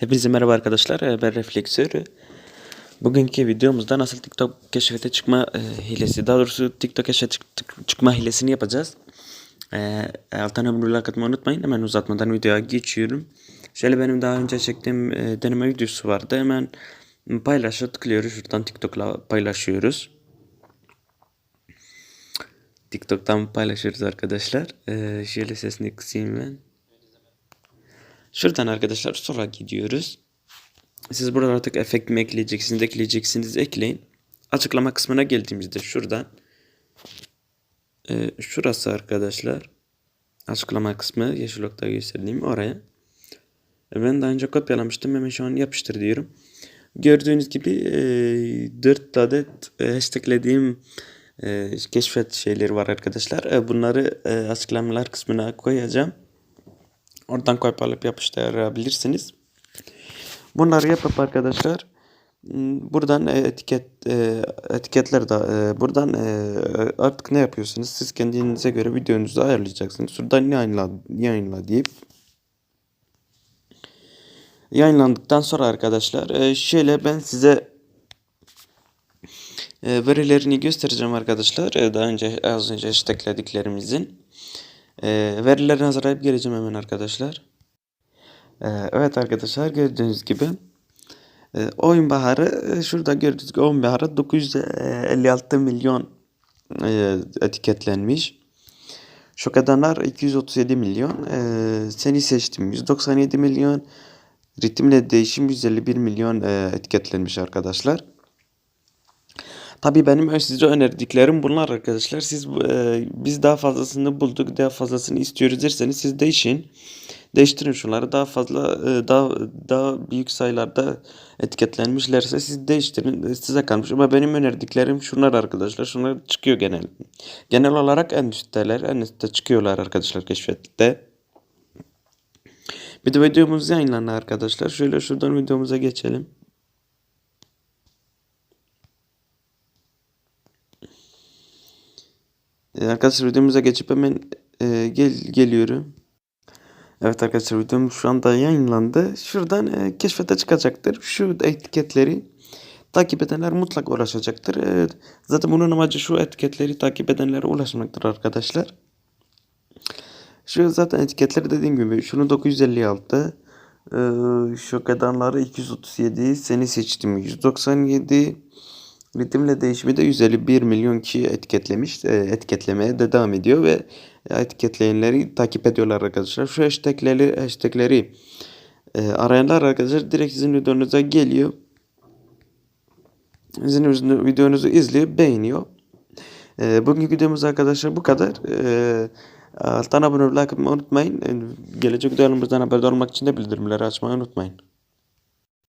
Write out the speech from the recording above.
Hepinize merhaba arkadaşlar. Ee, Ben Refleksör. Bugünkü videomuzda nasıl TikTok keşfete çıkma e, hilesi, daha doğrusu TikTok keşfete çık- çık- çıkma hilesini yapacağız. Ee, alttan abone atmayı unutmayın. Hemen uzatmadan videoya geçiyorum. Şöyle benim daha önce çektiğim e, deneme videosu vardı. Hemen paylaşa tıklıyoruz. Şuradan TikTok'la paylaşıyoruz. TikTok'tan paylaşıyoruz arkadaşlar. Ee, şöyle sesini kısayım ben. Şuradan arkadaşlar sonra gidiyoruz. Siz burada artık efekt mi ekleyeceksiniz, ekleyeceksiniz, ekleyin. Açıklama kısmına geldiğimizde şuradan e, şurası arkadaşlar açıklama kısmı yeşil nokta gösterdiğim oraya. E, Ben daha önce kopyalamıştım hemen şu an yapıştır diyorum. Gördüğünüz gibi e, 4 adet e, hashtaglediğim e, keşfet şeyleri var arkadaşlar. E, bunları e, açıklamalar kısmına koyacağım. Oradan kopyalayıp yapıştırabilirsiniz. Bunları yapıp arkadaşlar m, buradan e, etiket e, etiketler de e, buradan artık ne yapıyorsunuz? Siz kendinize göre videonuzu ayarlayacaksınız. Şuradan yayınla, yayınla deyip yayınlandıktan sonra arkadaşlar şöyle ben size verilerini göstereceğim arkadaşlar. Daha önce az önce hashtaglediklerimizin e, verilerini hazırlayıp geleceğim hemen arkadaşlar. Ee, Evet arkadaşlar gördüğünüz gibi e, oyun baharı e, şurada gördüğünüz gibi oyun baharı 956 milyon e, etiketlenmiş. Şok edenler 237 milyon. E, seni seçtim 197 milyon. Ritimle değişim 151 milyon e, etiketlenmiş arkadaşlar. Tabii benim size önerdiklerim bunlar arkadaşlar. Siz e, biz daha fazlasını bulduk, daha fazlasını istiyoruz derseniz siz değişin. Değiştirin şunları. Daha fazla e, daha daha büyük sayılarda etiketlenmişlerse siz değiştirin. E, Size kalmış. Ama benim önerdiklerim şunlar arkadaşlar. Şunlar çıkıyor genel. Genel olarak en üstteler. En üstte çıkıyorlar arkadaşlar keşfette. Bir de videomuz yayınlandı arkadaşlar. Şöyle şuradan videomuza geçelim. E, Arkadaşlar videomuza geçip hemen e, gel geliyorum. Evet arkadaşlar videom şu anda yayınlandı. Şuradan e, keşfete çıkacaktır. Şu etiketleri takip edenler mutlak ulaşacaktır. E, zaten bunun amacı şu etiketleri takip edenlere ulaşmaktır arkadaşlar. Şu zaten etiketleri dediğim gibi şunu 956 e, şok edenleri 237 seni seçtim 197 Ritimle değişimi de 151 milyon kişi etiketlemiş. E, etiketlemeye de devam ediyor ve etiketleyenleri takip ediyorlar arkadaşlar. Şu hashtagleri, hashtagleri e, arayanlar arkadaşlar direkt sizin videonuza geliyor. Sizin videonuzu izliyor, beğeniyor. E, videomuz arkadaşlar bu kadar. E, alttan abone olmayı unutmayın. E, gelecek videolarımızdan haberdar olmak için de bildirimleri açmayı unutmayın.